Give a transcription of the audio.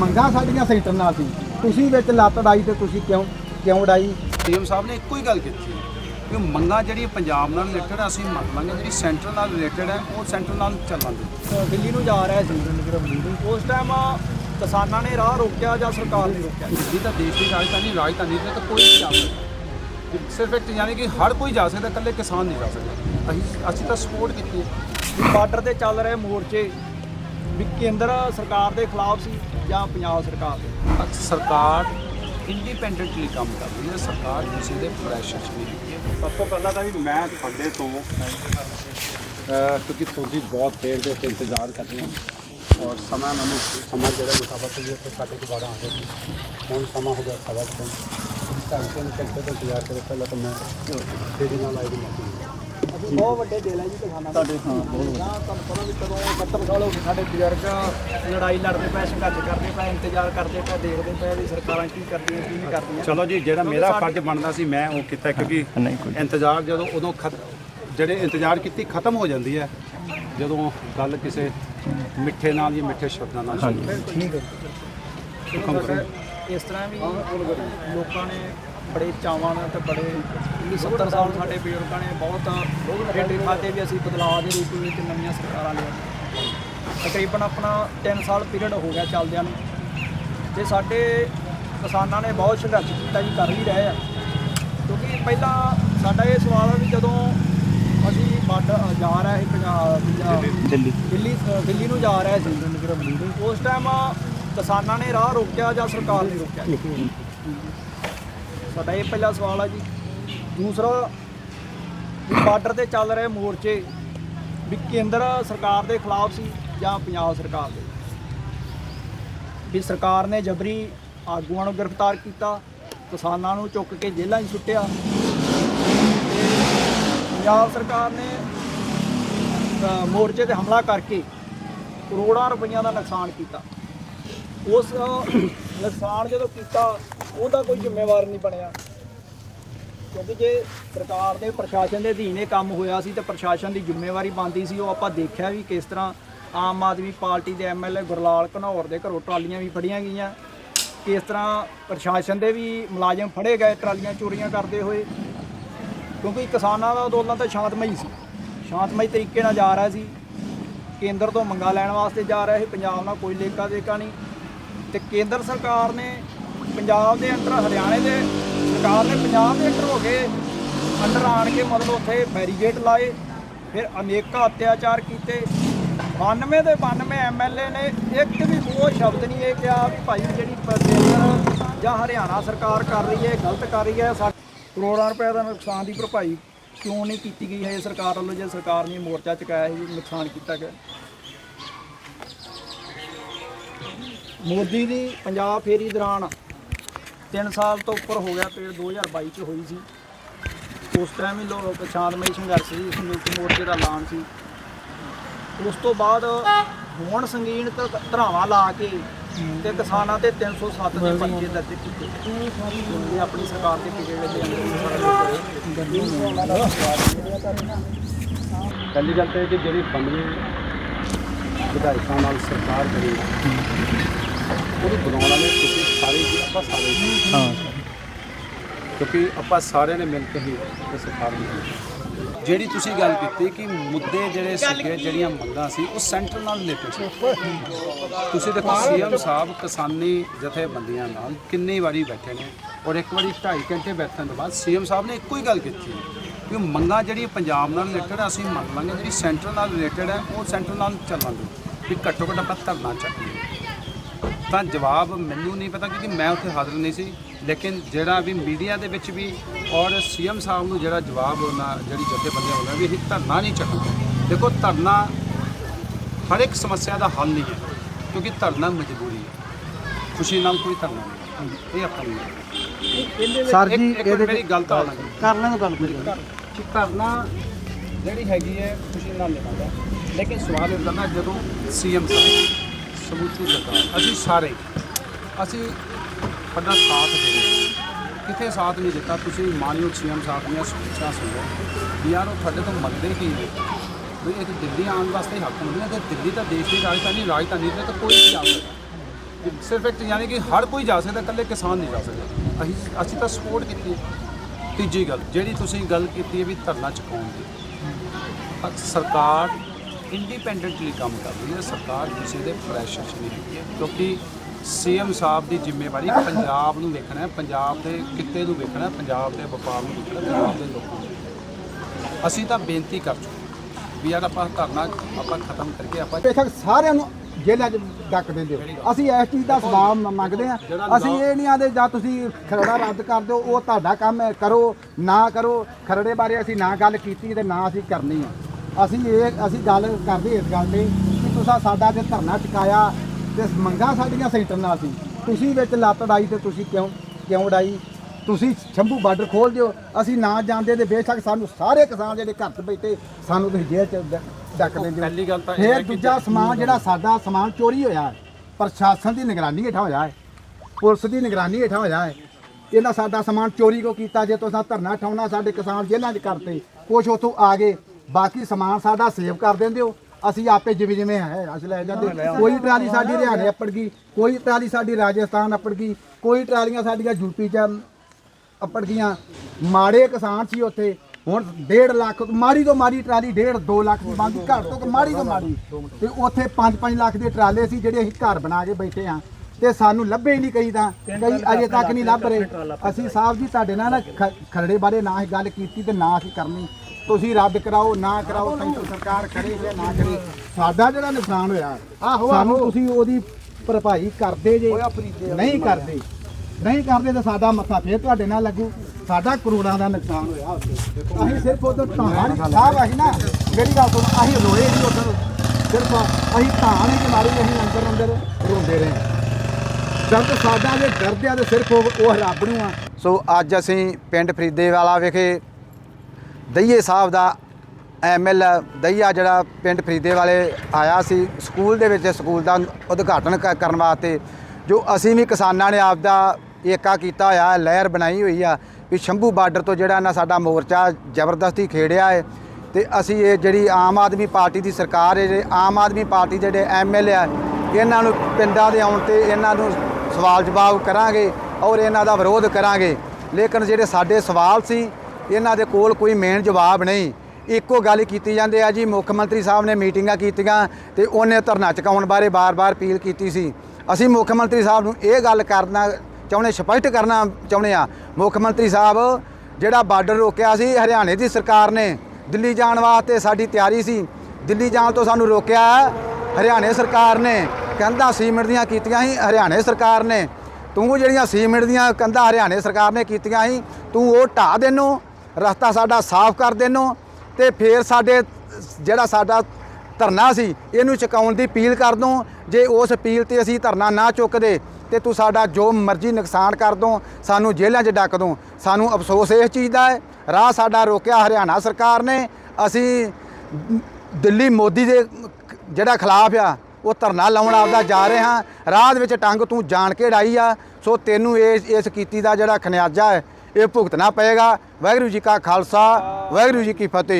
ਮੰਗਾਂ ਸਾਡੀਆਂ ਸੈਂਟਰ ਨਾਲ ਸੀ। ਤੁਸੀਂ ਵਿੱਚ ਲੱਤ ਡਾਈ ਤੇ ਤੁਸੀਂ ਕਿਉਂ ਕਿਉਂ ਡਾਈ ਸੀਐਮ ਸਾਹਿਬ ਨੇ ਇੱਕੋ ਹੀ ਗੱਲ ਕੀਤੀ ਕਿ ਮੰਗਾਂ ਜਿਹੜੀ ਪੰਜਾਬ ਨਾਲ ਰਿਲੇਟਡ ਅਸੀਂ ਮੰਨ ਲਾਂਗੇ ਜਿਹੜੀ ਸੈਂਟਰ ਨਾਲ ਰਿਲੇਟਡ ਹੈ ਉਹ ਸੈਂਟਰ ਨਾਲ ਚੱਲਾਂਗੇ। ਦਿੱਲੀ ਨੂੰ ਜਾ ਰਿਹਾ ਸੀ। ਉਸ ਟਾਈਮ ਕਿਸਾਨਾਂ ਨੇ ਰਾਹ ਰੋਕਿਆ ਜਾਂ ਸਰਕਾਰ ਨੇ ਰੋਕਿਆ? ਦਿੱਲੀ ਤਾਂ ਦੇਸ਼ ਦੀ ਰਾਜਧਾਨੀ ਰਾਜਧਾਨੀ ਤੇ ਤਾਂ ਕੋਈ ਨਹੀਂ ਜਾ ਸਕਦਾ। ਸਿਰਫ ਇੱਕ ਯਾਨੀ ਕਿ ਹਰ ਕੋਈ ਜਾ ਸਕਦਾ ਇਕੱਲੇ ਕਿਸਾਨ ਨਹੀਂ ਜਾ ਸਕਦਾ। ਅਸੀਂ ਅਸੀਂ ਤਾਂ ਸਪੋਰਟ ਕੀਤੀ ਹੈ। ਬਾਰਡਰ ਤੇ ਚੱਲ ਰਹੇ ਮੋਰਚੇ ਵੀ ਕੇਂਦਰ ਸਰਕਾਰ ਦੇ ਖਿਲਾਫ ਸੀ ਜਾਂ ਪੰਜਾਬ ਸਰਕਾਰ ਦੇ? ਸਰਕਾਰ ਇੰਡੀਪੈਂਡੈਂਟਲੀ ਕੰਮ ਕਰ ਰਹੀ ਹੈ। ਸਰਕਾਰ ਕਿਸੇ ਦੇ ਪ੍ਰੈਸ਼ਰ 'ਚ ਨਹੀਂ ਹੈ ਸਭ ਤੋਂ ਪਹਿਲਾਂ ਤਾਂ ਵੀ ਮੈਂ ਤੁਹਾਡੇ ਤੋਂ ਕਿਉਂਕਿ ਤੁਸੀਂ ਬਹੁਤ ਦੇਰ ਦੇ ਉੱਤੇ ਇੰਤਜ਼ਾਰ ਕਰ ਰਹੇ ਹੋ ਔਰ ਸਮਾਂ ਮੈਨੂੰ ਸਮਾਂ ਜਿਹੜਾ ਮੁਤਾਬਕ ਹੈ ਤੇ ਸਾਡੇ ਦੁਬਾਰਾ ਆ ਗਿਆ ਸੀ ਹੁਣ ਸਮਾਂ ਹੋ ਗਿਆ ਸਵਾ ਤਿੰਨ ਘੰਟੇ। ਨੂੰ ਘੰਟੇ ਤੋਂ ਇੰਤਜ਼ਾਰ ਕਰੇ ਪਹਿਲਾਂ ਤਾਂ ਮੈਂ ਤੇਰੀ ਨਾਲ ਆਈ ਦੀ ਮਾਫੀ ਅਸੀਂ ਬਹੁਤ ਵੱਡੇ ਦਿਲ ਹੈ ਜੀ ਕਿਸਾਨਾਂ ਦੇ। ਹਾਂ ਤੁਹਾਨੂੰ ਪਤਾ ਵੀ ਕਦੋਂ 70 ਸਾਲ ਹੋ ਗਏ ਸਾਡੇ ਬਜ਼ੁਰਗ ਲੜਾਈ ਲੜਦੇ ਪਏ ਸੰਘਰਸ਼ ਕਰਦੇ ਪਏ ਇੰਤਜ਼ਾਰ ਕਰਦੇ ਪਏ ਦੇਖਦੇ ਪਏ ਵੀ ਸਰਕਾਰਾਂ ਕੀ ਕਰਦੀਆਂ ਕੀ ਨਹੀਂ ਕਰਦੀਆਂ। ਚਲੋ ਜੀ ਜਿਹੜਾ ਮੇਰਾ ਫਰਜ਼ ਬਣਦਾ ਸੀ ਮੈਂ ਉਹ ਕੀਤਾ ਕਿਉਂਕਿ ਇੰਤਜ਼ਾਰ ਜਦੋਂ ਉਦੋਂ ਖਤ ਜਿਹੜੇ ਇੰਤਜ਼ਾਰ ਕੀਤੀ ਖਤਮ ਹੋ ਜਾਂਦੀ ਹੈ। ਜਦੋਂ ਗੱਲ ਕਿਸੇ ਮਿੱਠੇ ਨਾਲ ਜਾਂ ਮਿੱਠੇ ਸ਼ਬਦਾਂ ਨਾਲ ਹੁੰਦੀ ਹੈ। ਇਸ ਤਰ੍ਹਾਂ ਵੀ ਲੋਕਾਂ ਨੇ ਬੜੇ ਚਾਵਾਂ ਨਾਲ ਤੇ ਬੜੇ 70 ਸਾਲ ਸਾਡੇ ਬਜ਼ੁਰਗਾਂ ਨੇ ਬਹੁਤ ਰੇਡੇ ਖਾਤੇ ਵੀ ਅਸੀਂ ਬਦਲਾਅ ਦੇ ਰੂਪ ਵਿੱਚ ਨਵੀਆਂ ਸਰਕਾਰਾਂ ਲਿਆ। ਤਕਰੀਬਨ ਆਪਣਾ 3 ਸਾਲ ਪੀਰੀਅਡ ਹੋ ਗਿਆ ਚੱਲਦਿਆਂ ਨੂੰ। ਤੇ ਸਾਡੇ ਕਿਸਾਨਾਂ ਨੇ ਬਹੁਤ ਸੰਘਰਸ਼ ਕੀਤਾ ਜੀ ਕਰ ਹੀ ਰਹੇ ਆ। ਕਿਉਂਕਿ ਪਹਿਲਾਂ ਸਾਡਾ ਇਹ ਸਵਾਲ ਆ ਵੀ ਜਦੋਂ ਅਸੀਂ ਬਾਰਡਰ ਜਾ ਰਹੇ ਸੀ ਪੰਜਾਬ ਦਿੱਲੀ ਦਿੱਲੀ। ਦਿੱਲੀ ਨੂੰ ਜਾ ਰਹੇ ਸੀ। ਉਸ ਟਾਈਮ ਕਿਸਾਨਾਂ ਨੇ ਰਾਹ ਰੋਕਿਆ ਜਾਂ ਸਰਕਾਰ ਨੇ ਰੋਕਿਆ? ਸਾਡਾ ਇਹ ਪਹਿਲਾ ਸਵਾਲ ਆ ਜੀ। ਦੂਸਰਾ ਬਾਰਡਰ ਤੇ ਚੱਲ ਰਹੇ ਮੋਰਚੇ ਵੀ ਕੇਂਦਰ ਸਰਕਾਰ ਦੇ ਖਿਲਾਫ ਸੀ ਜਾਂ ਪੰਜਾਬ ਸਰਕਾਰ ਦੇ? ਵੀ ਸਰਕਾਰ ਨੇ ਜਬਰੀ ਆਗੂਆਂ ਨੂੰ ਗ੍ਰਿਫਤਾਰ ਕੀਤਾ, ਕਿਸਾਨਾਂ ਨੂੰ ਚੁੱਕ ਕੇ ਜੇਲ੍ਹਾਂ 'ਚ ਸੁੱਟਿਆ ਤੇ ਪੰਜਾਬ ਸਰਕਾਰ ਨੇ ਮੋਰਚੇ ਤੇ ਹਮਲਾ ਕਰਕੇ ਕਰੋੜਾਂ ਰੁਪਈਆ ਦਾ ਨੁਕਸਾਨ ਕੀਤਾ। ਉਸ ਨੁਕਸਾਨ ਜਦੋਂ ਕੀਤਾ, ਉਹਦਾ ਕੋਈ ਜ਼ਿੰਮੇਵਾਰ ਨਹੀਂ ਬਣਿਆ। ਕਿਉਂਕਿ ਜੇ ਸਰਕਾਰ ਦੇ, ਪ੍ਰਸ਼ਾਸਨ ਦੇ ਅਧੀਨ ਇਹ ਕੰਮ ਹੋਇਆ ਸੀ ਤਾਂ ਪ੍ਰਸ਼ਾਸਨ ਦੀ ਜ਼ਿੰਮੇਵਾਰੀ ਬਣਦੀ ਸੀ, ਉਹ ਆਪਾਂ ਦੇਖਿਆ ਵੀ ਕਿਸ ਤਰ੍ਹਾਂ ਆਮ ਆਦਮੀ ਪਾਰਟੀ ਦੇ ਐਮਐਲਏ ਗੁਰਲਾਲ ਘਨੌਰ ਦੇ ਘਰੋਂ ਟਰਾਲੀਆਂ ਵੀ ਫੜੀਆਂ ਗਈਆਂ। ਕਿਸ ਤਰ੍ਹਾਂ ਪ੍ਰਸ਼ਾਸਨ ਦੇ ਵੀ ਮੁਲਾਜ਼ਮ ਫੜੇ ਗਏ, ਟਰਾਲੀਆਂ ਚੋਰੀਆਂ ਕਰਦੇ ਹੋਏ। ਕਿਉਂਕਿ ਕਿਸਾਨਾਂ ਦਾ ਅੰਦੋਲਨ ਤਾਂ ਸ਼ਾਂਤਮਈ ਸੀ। ਸ਼ਾਂਤਮਈ ਤਰੀਕੇ ਨਾਲ ਜਾ ਰਿਹਾ ਸੀ। ਕੇਂਦਰ ਤੋਂ ਮੰਗਾ ਲੈਣ ਵਾਸਤੇ ਜਾ ਰਿਹਾ ਸੀ, ਪੰਜਾਬ ਨਾਲ ਕੋਈ ਲੇਕਾ ਦੇਕਾ ਨਹੀਂ। ਤੇ ਕੇਂਦਰ ਸਰਕਾਰ ਨੇ ਪੰਜਾਬ ਦੇ ਅੰਦਰ, ਹਰਿਆਣੇ ਦੇ ਸਰਕਾਰ ਨੇ ਪੰਜਾਬ ਦੇ ਅੰਦਰ ਹੋ ਕੇ ਅੰਦਰ ਆਣ ਕੇ ਮਤਲਬ ਉੱਥੇ ਬੈਰੀਗੇਟ ਲਾਏ। ਫਿਰ ਅਨੇਕਾਂ ਅਤਿਆਚਾਰ ਕੀਤੇ। 92 ਦੇ 92 ਐਮਐਲਏ ਨੇ ਇੱਕ ਵੀ ਉਹ ਸ਼ਬਦ ਨਹੀਂ ਇਹ ਕਿਹਾ ਵੀ ਭਾਈ ਜਿਹੜੀ ਕੇਂਦਰ ਜਾਂ ਹਰਿਆਣਾ ਸਰਕਾਰ ਕਰ ਰਹੀ ਹੈ, ਗਲਤ ਕਰ ਰਹੀ ਹੈ, ਸਾ ਕਰੋੜਾਂ ਰੁਪਏ ਦਾ ਨੁਕਸਾਨ ਦੀ ਭਰਪਾਈ ਕਿਉਂ ਨਹੀਂ ਕੀਤੀ ਗਈ ਹੈ? ਸਰਕਾਰ ਵੱਲੋਂ ਜੇ ਸਰਕਾਰ ਨੇ ਮੋਰਚਾ ਚੁਕਾਇਆ ਸੀ, ਨੁਕਸਾਨ ਕੀਤਾ ਗਿਆ। ਮੋਦੀ ਦੀ ਪੰਜਾਬ ਫੇਰੀ ਦੌਰਾਨ 3 ਸਾਲ ਤੋਂ ਉੱਪਰ ਹੋ ਗਿਆ ਪੇੜ 2022 ਚ ਹੋਈ ਸੀ। ਉਸ ਟਾਈਮ ਹੀ ਲੋਕ ਸ਼ਾਂਤਮਈ ਸੰਘਰਸ਼ ਸੀ ਸੰਯੁਕਤ ਮੋਰਚੇ ਦਾ ਐਲਾਨ ਸੀ। ਉਸ ਤੋਂ ਬਾਅਦ ਹੋਣ ਸੰਗੀਨ ਧਰਾਵਾਂ ਲਾ ਕੇ ਤੇ ਕਿਸਾਨਾਂ ਤੇ 307 ਦੇ ਪਰਚੇ ਦਰਜ ਕੀਤੇ। ਇਹ ਆਪਣੀ ਸਰਕਾਰ ਦੇ ਪੀਰੀਅਡ ਦੇ ਪਹਿਲੀ ਗੱਲ ਤਾਂ ਇਹ ਕਿ ਜਿਹੜੀ 92 ਵਿਧਾਇਕਾਂ ਨਾਲ ਸਰਕਾਰ ਬਣੀ ਉਹਨੂੰ ਬਣਾਉਣ ਵਾਲੇ ਤੁਸੀਂ ਸਾਰੇ ਹੀ ਆਪਾਂ ਸਾਰੇ ਹੀ ਹਾਂ। ਕਿਉਂਕਿ ਆਪਾਂ ਸਾਰਿਆਂ ਨੇ ਮਿਲ ਕੇ ਹੀ ਇਹ ਸਰਕਾਰ ਬਣਾਈ ਜਿਹੜੀ ਤੁਸੀਂ ਗੱਲ ਕੀਤੀ ਕਿ ਮੁੱਦੇ ਜਿਹੜੇ ਸੀਗੇ ਜਿਹੜੀਆਂ ਮੰਗਾਂ ਸੀ ਉਹ ਸੈਂਟਰ ਨਾਲ ਰਿਲੇਟਡ ਸੀ। ਤੁਸੀਂ ਦੇਖੋ ਸੀਐਮ ਸਾਹਿਬ ਕਿਸਾਨੀ ਜਥੇਬੰਦੀਆਂ ਨਾਲ ਕਿੰਨੀ ਵਾਰੀ ਬੈਠੇ ਨੇ ਔਰ ਇੱਕ ਵਾਰੀ 2.5 ਘੰਟੇ ਬੈਠਣ ਤੋਂ ਬਾਅਦ ਸੀਐਮ ਸਾਹਿਬ ਨੇ ਇੱਕੋ ਹੀ ਗੱਲ ਕੀਤੀ ਕਿ ਮੰਗਾਂ ਜਿਹੜੀਆਂ ਪੰਜਾਬ ਨਾਲ ਰਿਲੇਟਡ ਅਸੀਂ ਮੰਨ ਲਾਂਗੇ ਜਿਹੜੀ ਸੈਂਟਰ ਨਾਲ ਰਿਲੇਟਡ ਹੈ ਉਹ ਸੈਂਟਰ ਨਾਲ ਚੱਲਾਂਗੇ ਵੀ ਘੱਟੋ ਘੱਟ ਆਪਾਂ ਧਰਨਾ ਚੱਕੀਏ। ਤਾਂ ਜਵਾਬ ਮੈਨੂੰ ਨਹੀਂ ਪਤਾ ਕਿਉਂਕਿ ਮੈਂ ਉੱਥੇ ਹਾਜ਼ਰ ਨਹੀਂ ਸੀ। ਲੇਕਿਨ ਜਿਹੜਾ ਵੀ ਮੀਡੀਆ ਦੇ ਵਿੱਚ ਵੀ ਔਰ ਸੀਐਮ ਸਾਹਿਬ ਨੂੰ ਜਿਹੜਾ ਜਵਾਬ ਉਹਨਾਂ ਜਿਹੜੀ ਜਥੇਬੰਦੀਆਂ ਵੱਲੋਂ ਵੀ ਅਸੀਂ ਧਰਨਾ ਨਹੀਂ ਚੱਕਾਂਗੇ। ਦੇਖੋ ਧਰਨਾ ਹਰ ਇੱਕ ਸਮੱਸਿਆ ਦਾ ਹੱਲ ਨਹੀਂ ਹੈ ਕਿਉਂਕਿ ਧਰਨਾ ਮਜਬੂਰੀ ਹੈ। ਖੁਸ਼ੀ ਨਾਲ ਕੋਈ ਧਰਨਾ ਨਹੀਂ ਇਹ ਆਪਾਂ ਨੂੰ ਸਰ ਜੀ ਇਹਦੇ ਮੇਰੀ ਗੱਲ ਤਾਂ ਕਰ ਲੈਣ ਗੱਲ ਮੇਰੀ ਕਿ ਧਰਨਾ ਜਿਹੜੀ ਹੈਗੀ ਹੈ ਖੁਸ਼ੀ ਨਾਲ ਲਗਾਉਂਦਾ ਲੇਕਿਨ ਸਵਾਲ ਇਹ ਕਰਨਾ ਜਦੋਂ ਸੀਐਮ ਸਾਹਿਬ ਸਮੁੱਚੀ ਸਰਕਾਰ ਅਸੀਂ ਸਾਰੇ, ਅਸੀਂ ਸਾਡਾ ਸਾਥ ਦੇ ਰਹੇ ਹਾਂ। ਕਿਤੇ ਸਾਥ ਨਹੀਂ ਦਿੱਤਾ, ਤੁਸੀਂ ਮਾਨਯੋਗ ਸੀਐਮ ਸਾਹਿਬ ਦੀਆਂ ਸਪੀਚਾਂ ਸੁਣੋ। ਵੀ ਯਾਰ ਉਹ ਤੁਹਾਡੇ ਤੋਂ ਮੰਗਦੇ ਕੀ ਨੇ? ਵੀ ਇਹ ਤਾਂ ਦਿੱਲੀ ਆਉਣ ਵਾਸਤੇ ਹੀ ਹੱਕ ਹੁੰਦੇ ਨੇ ਤੇ ਦਿੱਲੀ ਤਾਂ ਦੇਸ਼ ਦੀ ਰਾਜਧਾਨੀ ਰਾਜਧਾਨੀ ਤੇ ਤਾਂ ਕੋਈ ਨਹੀਂ ਜਾ ਸਕਦਾ। ਸਿਰਫ ਇੱਕ ਯਾਨੀ ਕਿ ਹਰ ਕੋਈ ਜਾ ਸਕਦਾ, ਇਕੱਲੇ ਕਿਸਾਨ ਨਹੀਂ ਜਾ ਸਕਦਾ। ਅਸੀਂ ਅਸੀਂ ਤਾਂ ਸਪੋਰਟ ਕੀਤੀ ਹੈ। ਤੀਜੀ ਗੱਲ, ਜਿਹੜੀ ਤੁਸੀਂ ਗੱਲ ਕੀਤੀ ਹੈ ਵੀ ਧਰਨਾ ਚੁਕਾਉਣ ਦੀ ਅ- ਸਰਕਾਰ ਇੰਡੀਪੈਂਡੈਂਟਲੀ ਕੰਮ ਕਰ ਰਹੀ ਹੈ। ਸਰਕਾਰ ਕਿਸੇ ਦੇ ਪ੍ਰੈਸ਼ਰ 'ਚ ਨਹੀਂ ਹੈ ਕਿਉਂਕਿ ਸੀਐਮ ਸਾਹਿਬ ਦੀ ਜ਼ਿੰਮੇਵਾਰੀ ਪੰਜਾਬ ਨੂੰ ਵੇਖਣਾ ਹੈ। ਪੰਜਾਬ ਦੇ ਕਿੱਤੇ ਨੂੰ ਵੇਖਣਾ ਹੈ। ਪੰਜਾਬ ਦੇ ਵਪਾਰ ਨੂੰ ਵੇਖਣਾ ਹੈ, ਪੰਜਾਬ ਦੇ ਲੋਕਾਂ ਨੂੰ ਹੈ। ਅਸੀਂ ਤਾਂ ਬੇਨਤੀ ਕਰ ਚੁੱਕੇ ਵੀ ਯਾਰ ਆਪਾਂ ਧਰਨਾ ਆਪਾਂ ਖਤਮ ਕਰਕੇ ਆਪਾਂ ਬੇਸ਼ੱਕ ਸਾਰਿਆਂ ਨੂੰ ਜੇਲ੍ਹਾਂ 'ਚ ਡੱਕ ਦਿੰਦੇ ਹੋ। ਅਸੀਂ ਇਸ ਚੀਜ਼ ਦਾ ਸਵਾਬ ਮ- ਮੰਗਦੇ ਆ ਅਸੀਂ ਇਹ ਨਹੀਂ ਆਦੇ ਜਾਂ ਤੁਸੀਂ ਖਰੜਾ ਰੱਦ ਕਰ ਦਿਓ ਉਹ ਤੁਹਾਡਾ ਕੰਮ ਹੈ। ਕਰੋ ਨਾ ਕਰੋ। ਖਰੜੇ ਬਾਰੇ ਅਸੀਂ ਨਾ ਗੱਲ ਕੀਤੀ ਤੇ ਨਾ ਅਸੀਂ ਕਰਨੀ ਆ ਅਸੀਂ ਇਹ ਅਸੀਂ ਗੱਲ ਕਰਦੇ ਇਸ ਗੱਲ ਤੇ ਕਿ ਤੁਸੀਂ ਸਾਡਾ ਜੇ ਧਰਨਾ ਚੁਕਾਇਆ ਤੇ ਮੰਗਾਂ ਸਾਡੀਆਂ ਸੈਂਟਰ ਨਾਲ ਸੀ। ਤੁਸੀਂ ਵਿੱਚ ਲੱਤ ਡਾਈ ਤੇ ਤੁਸੀਂ ਕਿਉਂ ਕਿਉਂ ਡਾਈ ਤੁਸੀਂ ਸ਼ੰਭੂ ਬਾਰਡਰ ਖੋਲ ਦਿਓ। ਅਸੀਂ ਨਾ ਜਾਂਦੇ ਤੇ ਬੇਸ਼ੱਕ ਸਾਨੂੰ ਸਾਰੇ ਕਿਸਾਨ ਜਿਹੜੇ ਘਰ 'ਚ ਬੈਠੇ ਸਾਨੂੰ ਤੁਸੀਂ ਜੇਲ੍ਹ 'ਚ ਡੱਕ ਦਿੰਦੇ। ਪਹਿਲੀ ਗੱਲ ਤਾਂ ਇਹ ਹੈ ਫਿਰ ਕਿ ਦੂਜਾ ਸਮਾਨ ਜਿਹੜਾ ਸਾਡਾ ਸਮਾਨ ਚੋਰੀ ਹੋਇਆ ਹੈ, ਪ੍ਰਸ਼ਾਸਨ ਦੀ ਨਿਗਰਾਨੀ ਹੇਠਾਂ ਹੋਇਆ ਹੈ ਪੁਲਿਸ ਦੀ ਨਿਗਰਾਨੀ ਹੇਠਾਂ ਹੋਇਆ ਹੈ ਇਹਨਾਂ ਸਾਡਾ ਸਮਾਨ ਚੋਰੀ ਕੋ ਕੀਤਾ? ਜੇ ਤੁਸੀਂ ਧਰਨਾ ਠਾਉਣਾ ਸਾਡੇ ਕਿਸਾਨ ਜੇਲ੍ਹਾਂ 'ਚ ਕਰਤੇ ਕੁਛ ਉਥੋਂ ਆ ਗਏ ਬਾਕੀ ਸਮਾਨ ਸਾਡਾ ਸੇਵ ਕਰ ਦਿੰਦੇ ਹੋ। ਅਸੀਂ ਆਪੇ ਜਿਵੇਂ ਜਿਵੇਂ ਹੈ ਅਸੀਂ ਲੈ ਜਾਂਦੇ ਕੋਈ ਟਰਾਲੀ ਸਾਡੀ ਹਰਿਆਣੇ ਅੱਪੜ ਗਈ ਕੋਈ ਟਰਾਲੀ ਸਾਡੀ ਰਾਜਸਥਾਨ ਅੱਪੜ ਗਈ ਕੋਈ ਟਰਾਲੀਆਂ ਸਾਡੀਆਂ ਯੂਪੀ ਚ ਅੱਪੜ ਗਈਆਂ। ਮਾੜੇ ਕਿਸਾਨ ਸੀ ਉੱਥੇ ਹੁਣ 1.5 ਲੱਖ ਮਾੜੀ ਤੋਂ ਮਾੜੀ ਟਰਾਲੀ 1.5 2 ਲੱਖ ਦੀ ਮੰਗ ਘੱਟ ਤੋਂ ਮਾੜੀ ਤੋਂ ਮਾੜੀ। ਤੇ ਉੱਥੇ 5-5 ਲੱਖ ਦੇ ਟਰਾਲੇ ਸੀ ਜਿਹੜੇ ਅਸੀਂ ਘਰ ਬਣਾ ਕੇ ਬੈਠੇ ਆ ਤੇ ਸਾਨੂੰ ਲੱਭੇ ਹੀ ਨਹੀਂ ਕਈ ਤਾਂ। ਕਈ ਅਜੇ ਤੱਕ ਨਹੀਂ ਲੱਭ ਰਹੇ। ਅਸੀਂ ਸਾਹਿਬ ਜੀ ਤੁਹਾਡੇ ਨਾਲ ਖਰੜੇ ਬਾਰੇ ਨਾ ਹੀ ਗੱਲ ਕੀਤੀ ਤੇ ਨਾ ਅਸੀਂ ਕਰਨੀ। ਤੁਸੀਂ ਰੱਦ ਕਰਾਓ ਨਾ ਕਰਾਓ ਸੈਂਟਰ ਸਰਕਾਰ ਕਰੇ ਜਾਂ ਨਾ ਕਰੇ ਸਾਡਾ ਜਿਹੜਾ ਨੁਕਸਾਨ ਹੋਇਆ ਸਾਨੂੰ ਤੁਸੀਂ ਉਹਦੀ ਭਰਪਾਈ ਕਰਦੇ ਜੇ ਨਹੀਂ ਕਰਦੇ। ਨਹੀਂ ਕਰਦੇ ਤਾਂ ਸਾਡਾ ਮੱਥਾ ਫੇਰ ਤੁਹਾਡੇ ਨਾਲ ਲੱਗੂ। ਸਾਡਾ ਕਰੋੜਾਂ ਦਾ ਨੁਕਸਾਨ ਹੋਇਆ ਉੱਥੇ। ਅਸੀਂ ਸਿਰਫ ਉਧਰ ਧਾਨ ਸਾਹਿਬ ਅਸੀਂ ਨਾ ਮੇਰੀ ਗੱਲ ਸੁਣ ਅਸੀਂ ਰੋਏ ਨਹੀਂ ਉਧਰ। ਸਿਰਫ ਅਸੀਂ ਧਾਨ ਹੀ ਮਾਰੀ ਅਸੀਂ ਅੰਦਰ ਅੰਦਰ ਰੋਂਦੇ ਰਹੇ। ਦਰਦ ਸਾਡਾ ਜੇ ਦਰਦ ਆ ਤੇ ਸਿਰਫ ਉਹ ਰੱਬ ਨੂੰ ਆ। ਸੋ ਅੱਜ ਅਸੀਂ ਪਿੰਡ ਫਰੀਦੇਵਾਲਾ ਵਿਖੇ ਦਈਏ ਸਾਹਿਬ ਦਾ ਐਮਐਲ ਦਈਆ ਜਿਹੜਾ ਪਿੰਡ ਫਰੀਦੇ ਵਾਲੇ ਆਇਆ ਸੀ, ਸਕੂਲ ਦੇ ਵਿੱਚ ਸਕੂਲ ਦਾ ਉਦਘਾਟਨ ਕ- ਕਰਨ ਵਾਸਤੇ, ਜੋ ਅਸੀਂ ਵੀ ਕਿਸਾਨਾਂ ਨੇ ਆਪ ਦਾ ਏਕਾ ਕੀਤਾ ਹੋਇਆ, ਲਹਿਰ ਬਣਾਈ ਹੋਈ ਆ ਵੀ ਸ਼ੰਭੂ ਬਾਰਡਰ ਤੋਂ ਜਿਹੜਾ ਨਾ ਸਾਡਾ ਮੋਰਚਾ ਜ਼ਬਰਦਸਤੀ ਖੇੜਿਆ ਹੈ ਤੇ ਅਸੀਂ ਇਹ ਜਿਹੜੀ ਆਮ ਆਦਮੀ ਪਾਰਟੀ ਦੀ ਸਰਕਾਰ ਹੈ ਜਿਹੜੇ ਆਮ ਆਦਮੀ ਪਾਰਟੀ ਦੇ ਜਿਹੜੇ ਐਮਐਲਏ ਆ, ਇਹਨਾਂ ਨੂੰ ਪਿੰਡਾਂ ਦੇ ਆਉਣ ਤੇ ਇਹਨਾਂ ਨੂੰ ਸਵਾਲ ਜਵਾਬ ਕਰਾਂਗੇ ਔਰ ਇਹਨਾਂ ਦਾ ਵਿਰੋਧ ਕਰਾਂਗੇ। ਲੇਕਿਨ ਜਿਹੜੇ ਸਾਡੇ ਸਵਾਲ ਸੀ ਇਹਨਾਂ ਦੇ ਕੋਲ ਕੋਈ ਮੇਨ ਜਵਾਬ ਨਹੀਂ। ਇੱਕੋ ਗੱਲ ਕੀਤੀ ਜਾਂਦੇ ਆ ਜੀ, ਮੁੱਖ ਮੰਤਰੀ ਸਾਹਿਬ ਨੇ ਮੀਟਿੰਗਾਂ ਕੀਤੀਆਂ ਤੇ ਉਹਨੇ ਧਰਨਾ ਚੁਕਾਉਣ ਬਾਰੇ ਬਾਰ-ਬਾਰ ਅਪੀਲ ਕੀਤੀ ਸੀ। ਅਸੀਂ ਮੁੱਖ ਮੰਤਰੀ ਸਾਹਿਬ ਨੂੰ ਇਹ ਗੱਲ ਕਰਨਾ ਚਾਹੁੰਦੇ, ਸਪਸ਼ਟ ਕਰਨਾ ਚਾਹੁੰਦੇ ਆ। ਮੁੱਖ ਮੰਤਰੀ ਸਾਹਿਬ, ਜਿਹੜਾ ਬਾਰਡਰ ਰੋਕਿਆ ਸੀ, ਹਰਿਆਣੇ ਦੀ ਸਰਕਾਰ ਨੇ ਦਿੱਲੀ ਜਾਣ ਵਾਸਤੇ ਸਾਡੀ ਤਿਆਰੀ ਸੀ। ਦਿੱਲੀ ਜਾਣ ਤੋਂ ਸਾਨੂੰ ਰੋਕਿਆ ਹਰਿਆਣੇ ਸਰਕਾਰ ਨੇ, ਕੰਧਾਂ ਸੀਮਿੰਟ ਦੀਆਂ ਕੀਤੀਆਂ ਸੀ, ਹਰਿਆਣੇ ਸਰਕਾਰ ਨੇ। ਤੂੰ ਜਿਹੜੀਆਂ ਸੀਮਿੰਟ ਦੀਆਂ ਕੰਧਾਂ ਹਰਿਆਣੇ ਸਰਕਾਰ ਨੇ ਕੀਤੀਆਂ ਸੀ, ਤੂੰ ਉਹ ਢਾਹ ਦੇਨੋ। ਰਸਤਾ ਸਾਡਾ ਸਾਫ਼ ਕਰ ਦੇਨੋ ਤੇ ਫੇਰ ਸਾਡੇ ਜਿਹੜਾ ਸਾਡਾ ਧਰਨਾ ਸੀ, ਇਹਨੂੰ ਚੁਕਾਉਣ ਦੀ ਅਪੀਲ ਕਰ ਦੋ। ਜੇ ਉਸ ਅਪੀਲ ਤੇ ਅਸੀਂ ਧਰਨਾ ਨਾ ਚੁੱਕਦੇ, ਤੇ ਤੂੰ ਸਾਡਾ ਜੋ ਮਰਜ਼ੀ ਨੁਕਸਾਨ ਕਰ ਦੋ, ਸਾਨੂੰ ਜੇਲ੍ਹਾਂ 'ਚ ਡੱਕ ਦੋ। ਸਾਨੂੰ ਅਫਸੋਸ ਇਸ ਚੀਜ਼ ਦਾ ਹੈ। ਰਾਹ ਸਾਡਾ ਰੋਕਿਆ ਹਰਿਆਣਾ ਸਰਕਾਰ ਨੇ। ਅਸੀਂ ਦਿੱਲੀ ਮੋਦੀ ਦੇ ਜਿਹੜਾ ਖਿਲਾਫ ਆ, ਉਹ ਧਰਨਾ ਲਾਉਣ ਆਪਦਾ ਜਾ ਰਹੇ ਹਾਂ। ਰਾਹ ਦੇ ਵਿੱਚ ਟੰਗ ਤੂੰ ਜਾਣ ਕੇ ਡਾਈ ਆ। ਸੋ ਤੈਨੂੰ ਇਸ ਇਸ ਕੀਤੀ ਦਾ ਜਿਹੜਾ ਖਨਿਆਜ਼ਾ ਹੈ ਇਹ ਭੁਗਤਣਾ ਪਏਗਾ। ਵਾਹਿਗੁਰੂ ਜੀ ਕਾ ਖਾਲਸਾ ਵਾਹਿਗੁਰੂ ਜੀ ਕੀ ਫਤਿਹ।